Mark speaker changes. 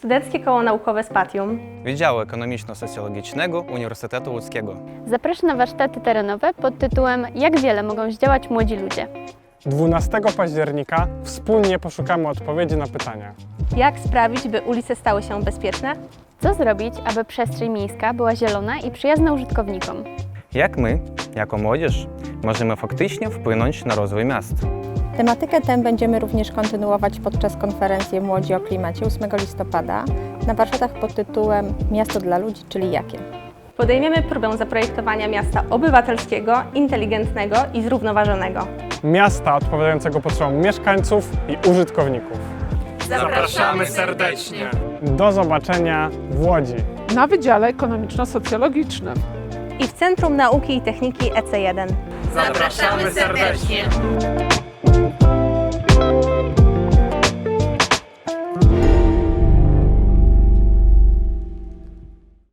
Speaker 1: Studenckie Koło Naukowe Spatium.
Speaker 2: Wydziału Ekonomiczno-Socjologicznego Uniwersytetu Łódzkiego.
Speaker 3: Zapraszam na warsztaty terenowe pod tytułem Jak wiele mogą zdziałać młodzi ludzie.
Speaker 4: 12 października wspólnie poszukamy odpowiedzi na pytania.
Speaker 1: Jak sprawić, by ulice stały się bezpieczne?
Speaker 3: Co zrobić, aby przestrzeń miejska była zielona i przyjazna użytkownikom?
Speaker 2: Jak my, jako młodzież, możemy faktycznie wpłynąć na rozwój miast?
Speaker 5: Tematykę tę będziemy również kontynuować podczas konferencji Młodzi o Klimacie 8 listopada na warsztatach pod tytułem Miasto dla ludzi, czyli jakie?
Speaker 1: Podejmiemy próbę zaprojektowania miasta obywatelskiego, inteligentnego i zrównoważonego.
Speaker 4: Miasta odpowiadającego potrzebom mieszkańców i użytkowników.
Speaker 1: Zapraszamy
Speaker 4: serdecznie! Do zobaczenia w Łodzi.
Speaker 6: na Wydziale Ekonomiczno-Socjologicznym.
Speaker 1: i w Centrum Nauki i Techniki E EC1.
Speaker 7: Zapraszamy serdecznie!